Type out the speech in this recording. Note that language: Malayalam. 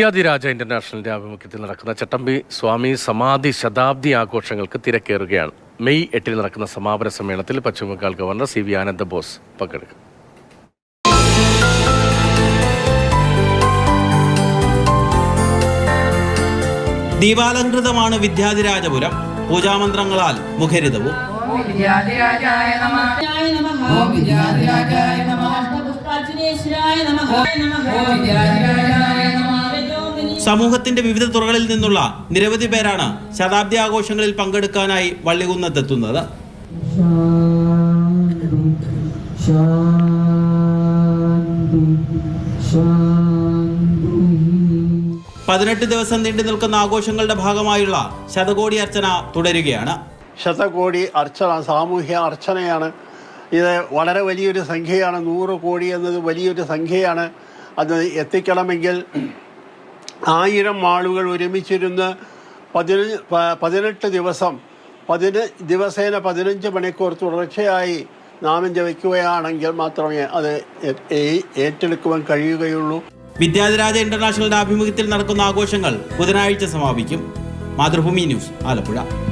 വിദ്യാധിരാജ ഇന്റർനാഷണലിന്റെ ആഭിമുഖ്യത്തിൽ നടക്കുന്ന ചട്ടമ്പി സ്വാമി സമാധി ശതാബ്ദി ആഘോഷങ്ങൾക്ക് തിരക്കേറുകയാണ്. മെയ് എട്ടിന് നടക്കുന്ന സമാപന സമ്മേളനത്തിൽ Paschimbangal governor C V Ananda Bose പങ്കെടുക്കും. ദീപാലങ്കൃതമാണ് വിദ്യാധിരാജപുരം പൂജാമന്ത്രങ്ങളാൽ മുഖരിതവും. വിദ്യാധിരാജായ നമ. വിദ്യാധിരാജായ നമഃ. ഓം വിദ്യാധിരാജായ നമ. ഓം വിദ്യാധിരാജായ സമൂഹത്തിന്റെ വിവിധ തുറകളിൽ നിന്നുള്ള നിരവധി പേരാണ് ശതാബ്ദി ആഘോഷങ്ങളിൽ പങ്കെടുക്കാനായി വള്ളികുന്നത്തെത്തുന്നത്. പതിനെട്ട് ദിവസം നീണ്ടു നിൽക്കുന്ന ആഘോഷങ്ങളുടെ ഭാഗമായുള്ള ശതകോടി അർച്ചന തുടരുകയാണ്. ശതകോടി അർച്ചന സാമൂഹ്യ അർച്ചനയാണ്. ഇത് വളരെ വലിയൊരു സംഖ്യയാണ് നൂറ് കോടി എന്നത് വലിയൊരു സംഖ്യയാണ്. അത് എത്തിക്കണമെങ്കിൽ ആയിരം ആളുകൾ ഒരുമിച്ചിരുന്ന് പതിനഞ്ച് പതിനെട്ട് ദിവസം പതിന ദിവസേന പതിനഞ്ച് മണിക്കൂർ തുടർച്ചയായി നാമം ജപിക്കുകയാണെങ്കിൽ മാത്രമേ അത് ഏറ്റെടുക്കുവാൻ കഴിയുകയുള്ളൂ. വിദ്യാധിരാജ ഇന്റർനാഷണലിന്റെ ആഭിമുഖ്യത്തിൽ നടക്കുന്ന ആഘോഷങ്ങൾ ബുധനാഴ്ച സമാപിക്കും. മാതൃഭൂമി ന്യൂസ് ആലപ്പുഴ.